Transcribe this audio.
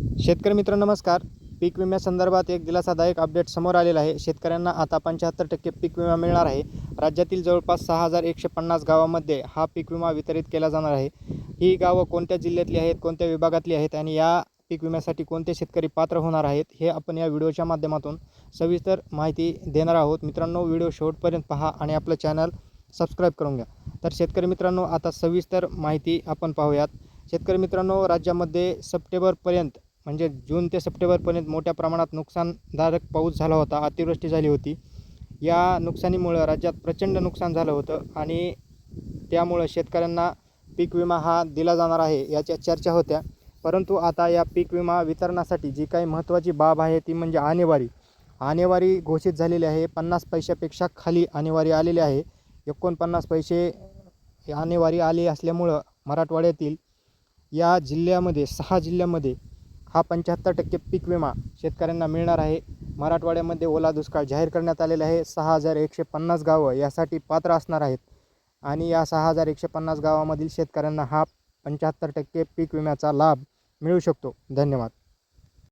शेतकरी मित्र नमस्कार. पीक विम्यासंदर्भात एक दिलासादायक अपडेट समोर आलेला आहे. शेतकऱ्यांना आता पंच्याहत्तर टक्के पीक विमा मिळणार आहे. राज्यातील जवळपास सहा हजार एकशे पन्नास गावामध्ये हा पीक विमा वितरित केला जाणार आहे. ही गावं कोणत्या जिल्ह्यातली आहेत कोणत्या विभागातली आहेत आणि या पीक विम्यासाठी कोणते शेतकरी पात्र होणार आहेत हे आपण या व्हिडिओच्या माध्यमातून सविस्तर माहिती देणार आहोत. मित्रांनो व्हिडिओ शेवटपर्यंत पहा आणि आपलं चॅनल सबस्क्राईब करून घ्या. तर शेतकरी मित्रांनो आता सविस्तर माहिती आपण पाहूयात. शेतकरी मित्रांनो राज्यामध्ये सप्टेंबरपर्यंत म्हणजे जून ते सप्टेंबरपर्यंत मोठ्या प्रमाणात नुकसानदायक पाऊस झाला होता अतिवृष्टी झाली होती. या नुकसानीमुळं राज्यात प्रचंड नुकसान झालं होतं आणि त्यामुळं शेतकऱ्यांना पीक विमा हा दिला जाणार आहे याच्या चर्चा होत्या. परंतु आता या पीक विमा वितरणासाठी जी काही महत्त्वाची बाब आहे ती म्हणजे आणेवारी आणेवारी घोषित झालेली आहे पन्नास पैशापेक्षा खाली आणेवारी आलेली आहे. एकोणपन्नास पैसे आणेवारी आली असल्यामुळं मराठवाड्यातील या जिल्ह्यामध्ये सहा जिल्ह्यामध्ये हा पंच्याहत्तर टक्के पीक विमा शेतकऱ्यांना मिळणार आहे. मराठवाड्यामध्ये ओला दुष्काळ जाहीर करण्यात आलेला आहे. सहा हजार एकशे पन्नास गावं यासाठी पात्र असणार आहेत. आणि या सहा हजार एकशे पन्नास गावामधील शेतकऱ्यांना हा पंच्याहत्तर टक्के पीक विम्याचा लाभ मिळू शकतो. धन्यवाद.